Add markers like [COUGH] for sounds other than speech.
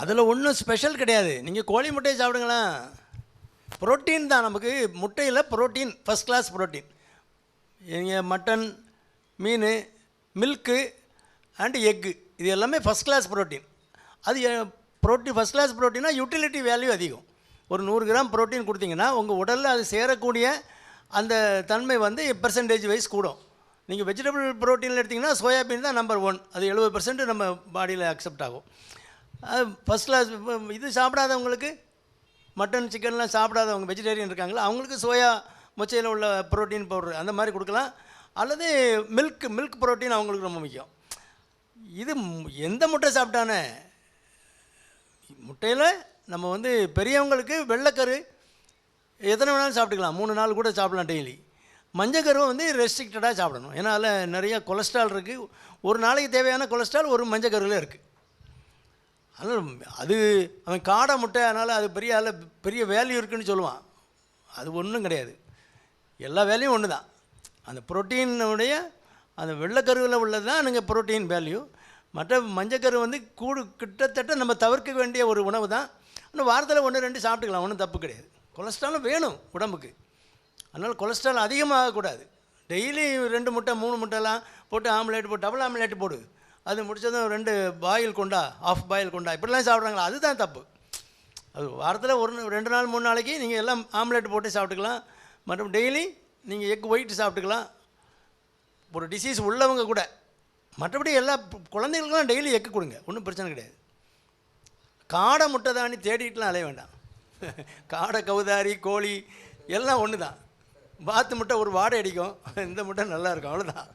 அதில் ஒன்றும் ஸ்பெஷல் கிடையாது. நீங்கள் கோழி முட்டையை சாப்பிடுங்களேன். புரோட்டீன் தான் நமக்கு. முட்டையில் புரோட்டீன் ஃபஸ்ட் கிளாஸ் புரோட்டீன். நீங்கள் மட்டன் மீன் மில்க்கு அண்டு எக்கு இது எல்லாமே ஃபஸ்ட் கிளாஸ் புரோட்டீன். அது புரோட்டீன் ஃபஸ்ட் கிளாஸ் ப்ரோட்டீனாக யூட்டிலிட்டி வேல்யூ அதிகம். ஒரு நூறு கிராம் புரோட்டீன் கொடுத்தீங்கன்னா உங்கள் உடலில் அது சேரக்கூடிய அந்த தன்மை வந்து பெர்சன்டேஜ் வைஸ் கூடும். நீங்கள் வெஜிடபிள் ப்ரோட்டீனில் எடுத்திங்கன்னா சோயாபீன் தான் நம்பர் ஒன் அது எழுபது பர்சன்ட் நம்ம பாடியில் அக்செப்ட் ஆகும். ஃபஸ்ட் கிளாஸ் இது சாப்பிடாதவங்களுக்கு மட்டன் சிக்கன்லாம் சாப்பிடாதவங்க வெஜிடேரியன் இருக்காங்களா அவங்களுக்கு சோயா மொச்சையில் உள்ள புரோட்டீன் பவுடர் அந்த மாதிரி கொடுக்கலாம். அல்லது மில்க் மில்க் புரோட்டீன் அவங்களுக்கு ரொம்ப முக்கியம். இது எந்த முட்டை சாப்பிட்டானே? முட்டையில் நம்ம வந்து பெரியவங்களுக்கு வெள்ளைக்கரு எத்தனை வேணாலும் சாப்பிட்டுக்கலாம். மூணு நாள் கூட சாப்பிடலாம் டெய்லி மஞ்சக்கருவை வந்து ரெஸ்ட்ரிக்டடாக சாப்பிடணும். ஏன்னா அதில் நிறைய கொலஸ்ட்ரால் இருக்குது ஒரு நாளைக்கு தேவையான கொலஸ்ட்ரால் ஒரு மஞ்சக்கருவில் இருக்குது அதனால் அது அவன் காடை முட்டை அதனால் அது பெரிய அதில் பெரிய வேல்யூ இருக்குன்னு சொல்லுவான். அது ஒன்றும் கிடையாது. எல்லா வேலையும் ஒன்று தான் அந்த புரோட்டீனுடைய அந்த வெள்ளைக்கருவில் உள்ளது தான் நீங்கள் புரோட்டீன் வேல்யூ மற்ற மஞ்சக்கரு வந்து கூடு கிட்டத்தட்ட நம்ம தவிர்க்க வேண்டிய ஒரு உணவு தான் ஆனால் வாரத்தில் ஒன்று ரெண்டு சாப்பிட்டுக்கலாம். ஒன்றும் தப்பு கிடையாது. கொலஸ்ட்ராலும் வேணும் உடம்புக்கு. அதனால் கொலஸ்ட்ரால் அதிகமாகக்கூடாது டெய்லி ரெண்டு முட்டை மூணு முட்டைலாம் போட்டு ஆம்லேட் போட்டு டபுள் ஆம்லேட் போடு. அது முடிச்சதும் ரெண்டு பாயில் கொண்டா ஆஃப் பாயில் கொண்டா இப்படிலாம் சாப்பிட்றாங்களா? அதுதான் தப்பு. அது வாரத்தில் ஒரு ரெண்டு நாள் மூணு நாளைக்கு நீங்கள் எல்லாம் ஆம்லேட் போட்டு சாப்பிட்டுக்கலாம். மற்றும் டெய்லி நீங்கள் எக் ஒயிட் சாப்பிட்டுக்கலாம். ஒரு டிசீஸ் உள்ளவங்க கூட. மற்றபடி எல்லா குழந்தைகளுக்கெல்லாம் டெய்லி எக்கு கொடுங்க. ஒன்றும் பிரச்சனை கிடையாது. காடை முட்டை தாண்டி தேடிட்டுலாம் அலைய வேண்டாம். [LAUGHS] காடை கவுதாரி கோழி எல்லாம் ஒன்று தான் வாத்து முட்டை ஒரு வாடை அடிக்கும். இந்த முட்டை நல்லாயிருக்கும் அவ்வளோதான்